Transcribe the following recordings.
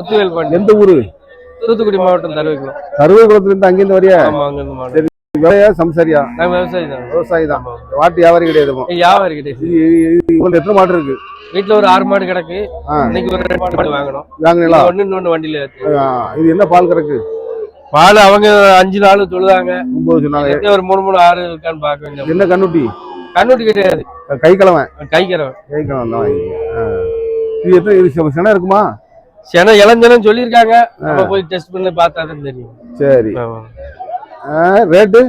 முத்துவேல் பாண்டி எந்த ஊரு? தூத்துக்குடி மாவட்டம் தருவிக்குளம். கருவேக்குளத்துல இருந்து அங்கிருந்து வரியா? ஆமா மாவட்டம். விலையா சம்சாரியா? நாங்க விவசாயி தான். விவசாயி தான். வாட்டு வியாபாரி கிடையாது இப்போ. வியாபாரி கிடையாது. உங்களுக்கு எத்தனை மாடு இருக்கு? வீட்டுல ஒரு ஆறு மாடு கிடக்கு. இன்னைக்கு ஒரு ரெண்டு மாடு வாங்கணும். வாங்கினீங்களா? ஒண்ணு இன்னொன்னு வண்டியில இது என்ன பால் கறக்கு? பால் அவங்க அஞ்சு நாள் தொழுதாங்க. ஒன்பது சொன்னாங்க. ஒரு மூணு மூணு ஆறு இருக்கான்னு பார்க்க வேண்டிய என்ன கண்ணுட்டி? கண்ணுட்டி கிடையாது. கை கிழவன் கை கிழவன். இது எத்தனை செ- செனை இருக்குமா? சென இளஞ்சனம் சொல்லியிருக்காங்க. நம்ம போய் டெஸ்ட் பண்ணி பார்த்தா தான் தெரியும். சரி. ரேட்டு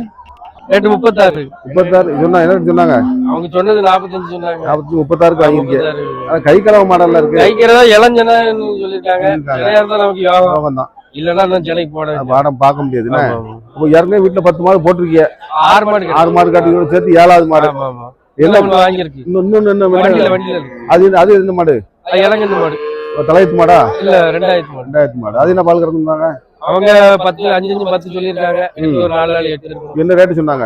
ரேட்டு முப்பத்தாறு. முப்பத்தாறு. சொன்னா என்ன சொன்னாங்க? அவங்க சொன்னது நாற்பத்தஞ்சு சொன்னாங்க. நாற்பத்தி முப்பத்தாறுக்கு வாங்கியிருக்கேன் முப்பத்தாறு. ஆனா கை கிழவன் மாடல்ல இருக்கு. கைக்கிறதா இளஞ்சனம் சொல்லியிருக்காங்க. நமக்கு யோகம். தான் இல்லைன்னா நான் சிலைக்கு போட. பாடம் பார்க்க முடியாது. என்ன? இப்போ ஏற்கனவே வீட்டுல பத்து மாடு போட்டிருக்கீங்க ஆறு மாடு. ஆறு மாடு காட்டி சேர்த்து ஏழாவது மாடு. என்ன? என்ன வாங்கியிருக்கு. இன்னொன்னு என்ன? அது என்ன- அது எந்த மாடு? அது இளங்கன்னு மாடு. தலையத்து மாடா? இல்ல ரெண்டாயிரத்து மாடு. ரெண்டாயிரத்து மாடு. அது என்ன பால் கறந்துருந்தாங்க? அவங்க பத்து அஞ்சு அஞ்சு பத்து சொல்லியிருக்காங்க. ஒரு நாலு நாள் எட்டு இருக்கும் என்ன ரேட்டு சொன்னாங்க?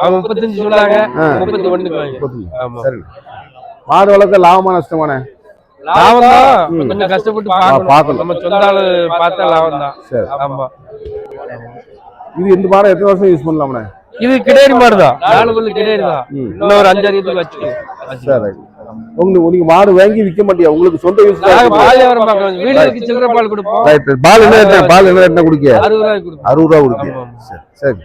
அவங்க முப்பத்தஞ்சு சொன்னாங்க. முப்பத்தி ஒண்ணுக்கு வாங்கி சரி. மாடு வளர்க்க லாபமா நஷ்டமான லாபம் தான். கொஞ்சம் கஷ்டப்பட்டு பார்க்கணும். பார்க்கணும். நம்ம சொந்த ஆளு பார்த்தா லாபம் தான். சரி. ஆமா. இது இந்த மாடை எத்தனை வருஷம் யூஸ் பண்ணலாம்ண்ணே? இது கிடேரி மாடு தான். நாலு பல்லு கிடேரி தான். இன்னும் ஒரு அஞ்சாறு இதுக்கு வச்சு சரி. உங்க நீங்க மாடு வாங்கி விற்க மாட்டியா? உங்களுக்கு சொந்த யூஸ் பால் என்ன? பால் என்ன குடிக்க? அறுபது ரூபா குடிக்க. சரி.